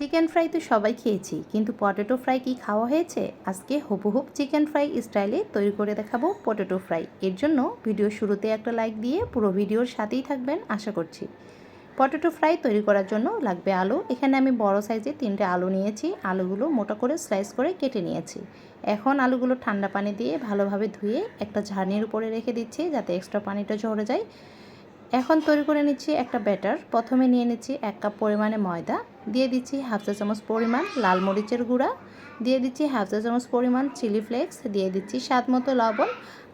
Chicken fry তো সবাই খেয়েছি, কিন্তু পটেটো ফ্রাই কি খাওয়া হয়েছে? আজকে হুবহুব চিকেন ফ্রাই স্টাইলে তৈরি করে দেখাবো পটেটো ফ্রাই। এর জন্য ভিডিও শুরুতে একটা লাইক দিয়ে পুরো ভিডিওর সাথেই থাকবেন, আশা করছি। পটেটো ফ্রাই তৈরি করার জন্য লাগবে আলু। এখানে আমি বড় সাইজে তিনটে আলু নিয়েছি। আলুগুলো মোটা করে স্লাইস করে কেটে নিয়েছি। এখন আলুগুলো ঠান্ডা পানি দিয়ে ভালোভাবে ধুয়ে একটা ঝাড়নির উপরে রেখে দিচ্ছি, যাতে এক্সট্রা পানিটা ঝরে যায়। এখন তৈরি করে নিচ্ছি একটা ব্যাটার। প্রথমে নিয়ে নিচ্ছি এক কাপ পরিমাণে ময়দা, দিয়ে দিচ্ছি হাফ চা চামচ পরিমাণ লাল মরিচের গুঁড়া, দিয়ে দিচ্ছি হাফ চা চামচ পরিমাণ চিলি ফ্লেক্স, দিয়ে দিচ্ছি স্বাদ মতো লবণ,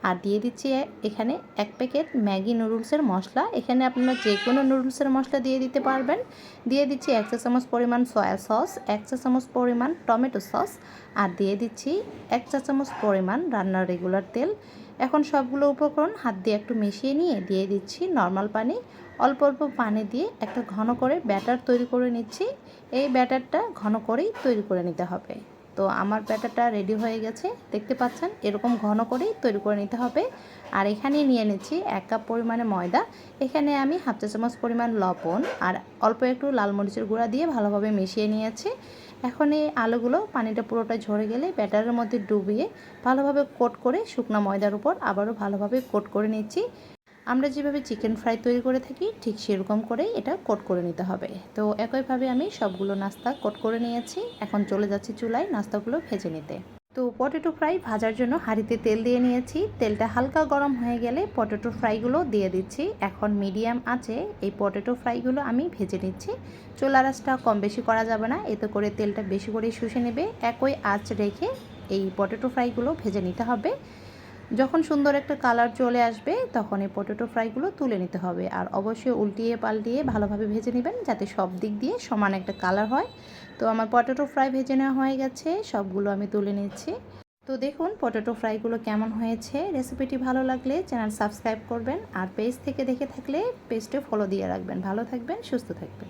আর দিয়ে দিচ্ছি এখানে এক প্যাকেট ম্যাগি নুডলসের মশলা। এখানে আপনারা যে কোনো নুডলসের মশলা দিয়ে দিতে পারবেন। দিয়ে দিচ্ছি এক চা চামচ পরিমাণ সয়া সস, এক চা চামচ পরিমাণ টমেটো সস, আর দিয়ে দিচ্ছি এক চা চামচ পরিমাণ রান্নার রেগুলার তেল। এখন সবগুলো উপকরণ হাত দিয়ে একটু মিশিয়ে নিয়ে দিয়ে দিচ্ছি নর্মাল পানি। অল্প অল্প পানি দিয়ে একটা ঘন করে ব্যাটার তৈরি করে নিচ্ছি। এই ব্যাটারটা ঘন করেই তৈরি করে নিতে হবে। তো আমার ব্যাটারটা রেডি হয়ে গেছে। দেখতে পাচ্ছেন, এরকম ঘন করেই তৈরি করে নিতে হবে। আর এখানে নিয়ে নিচ্ছি এক কাপ পরিমাণে ময়দা। এখানে আমি হাফ চা চামচ পরিমাণ লবণ আর অল্প একটু লাল মরিচের গুঁড়া দিয়ে ভালোভাবে মিশিয়ে নিয়েছি। এখন এই আলুগুলো পানিটা পুরোটা ঝরে গেলে ব্যাটারের মধ্যে ডুবিয়ে ভালোভাবে কোট করে শুকনো ময়দার উপর আবারও ভালোভাবে কোট করে নিচ্ছি। আমরা যেভাবে চিকেন ফ্রাই তৈরি করে থাকি, ঠিক সেরকম করেই এটা কোট করে নিতে হবে। তো একইভাবে আমি সবগুলো নাস্তা কোট করে নিয়েছি। এখন চলে যাচ্ছি চুলায় নাস্তাগুলো ভেজে নিতে। তো পটেটো ফ্রাই ভাজার জন্য হাঁড়িতে তেল দিয়ে নিয়েছি। তেলটা হালকা গরম হয়ে গেলে পটেটো ফ্রাইগুলো দিয়ে দিচ্ছি। এখন মিডিয়াম আছে এই পটেটো ফ্রাইগুলো আমি ভেজে নিচ্ছি। চুলার আঁচটা কম বেশি করা যাবে না, এতে করে তেলটা বেশি করে শুষে নেবে। একই আঁচ রেখে এই পটেটো ফ্রাইগুলো ভেজে নিতে হবে। যখন সুন্দর একটা কালার চলে আসবে, তখন এই পটেটো ফ্রাইগুলো তুলে নিতে হবে। আর অবশ্যই উল্টিয়ে পাল্টিয়ে ভালোভাবে ভেজে নেবেন, যাতে সব দিক দিয়ে সমান একটা কালার হয়। তো আমার পটেটো ফ্রাই ভেজে নেওয়া হয়ে গেছে, সবগুলো আমি তুলে নিচ্ছি। তো দেখুন পটেটো ফ্রাইগুলো কেমন হয়েছে। রেসিপিটি ভালো লাগলে চ্যানেল সাবস্ক্রাইব করবেন, আর পেজ থেকে দেখে থাকলে পেজটা ফলো দিয়ে রাখবেন। ভালো থাকবেন, সুস্থ থাকবেন।